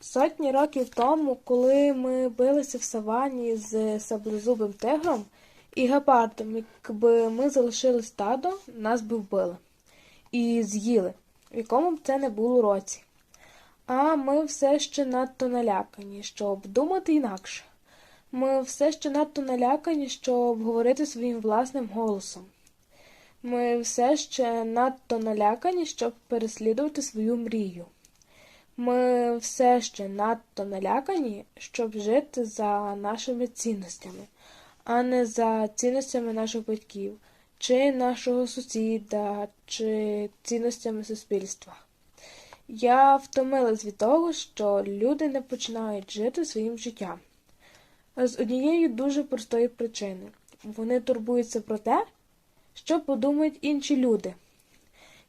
Сотні років тому, коли ми билися в савані з саблезубим тигром і гепардом, якби ми залишили стадо, нас би вбили і з'їли, в якому б це не було році. А ми все ще надто налякані, щоб думати інакше. Ми все ще надто налякані, щоб говорити своїм власним голосом. Ми все ще надто налякані, щоб переслідувати свою мрію. Ми все ще надто налякані, щоб жити за нашими цінностями, а не за цінностями наших батьків, чи нашого сусіда, чи цінностями суспільства. Я втомилась від того, що люди не починають жити своїм життям. З однієї дуже простої причини вони турбуються про те, що подумають інші люди,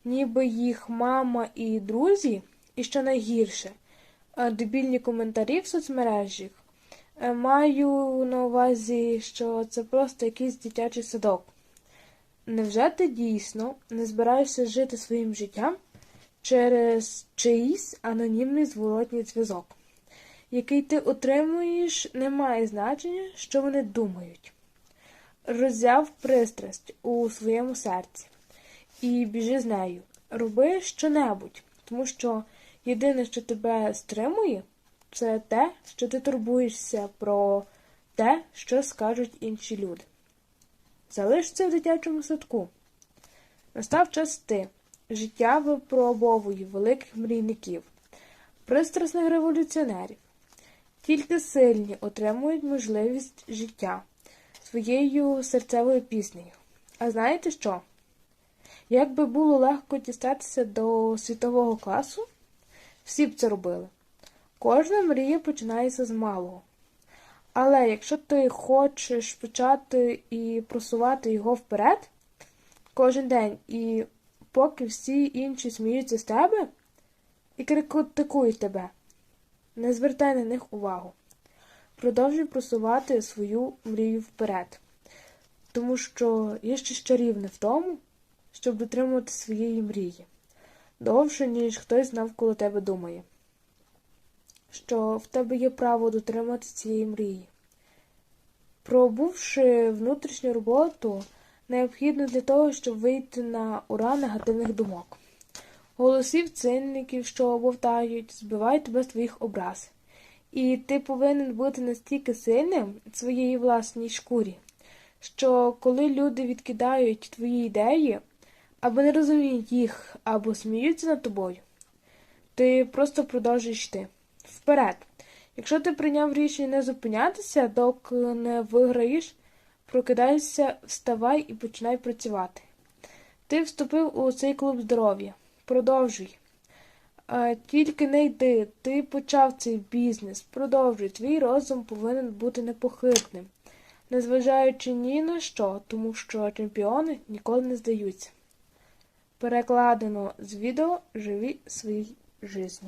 ніби їх мама і друзі, і що найгірше, е, дебільні коментарі в соцмережах. Е, Маю на увазі, що це просто якийсь дитячий садок. Невже ти дійсно не збираєшся жити своїм життям через чиїсь анонімний зворотній зв'язок, який ти отримуєш, не має значення, що вони думають. Роззяв пристрасть у своєму серці і біжи з нею. Роби щонебудь, тому що єдине, що тебе стримує, це те, що ти турбуєшся про те, що скажуть інші люди. Залиш це в дитячому садку. Настав час ти. Життя випробовує великих мрійників, пристрасних революціонерів. Тільки сильні отримують можливість життя своєю серцевою піснею. А знаєте що? Як би було легко дістатися до світового класу, всі б це робили. Кожна мрія починається з малого. Але якщо ти хочеш почати і просувати його вперед кожен день, і поки всі інші сміються з тебе і критикують тебе, не звертай на них увагу. Продовжуй просувати свою мрію вперед, тому що є щось чарівне в тому, щоб дотримувати своєї мрії довше, ніж хтось навколо тебе думає, що в тебе є право дотримати цієї мрії. Пробувши внутрішню роботу, необхідно для того, щоб вийти на ура негативних думок. Голосів цинників, що обовтають, збивають тебе з твоїх образ. І ти повинен бути настільки сильним в своїй власній шкурі, що коли люди відкидають твої ідеї, або не розуміють їх, або сміються над тобою, ти просто продовжуєш йти вперед. Якщо ти прийняв рішення не зупинятися, доки не виграєш, прокидайся, вставай і починай працювати. Ти вступив у цей клуб здоров'я. Продовжуй. Тільки не йди, ти почав цей бізнес, продовжуй. Твій розум повинен бути непохитним, незважаючи ні на що, тому що чемпіони ніколи не здаються. Перекладено з відео Живі своїй житті.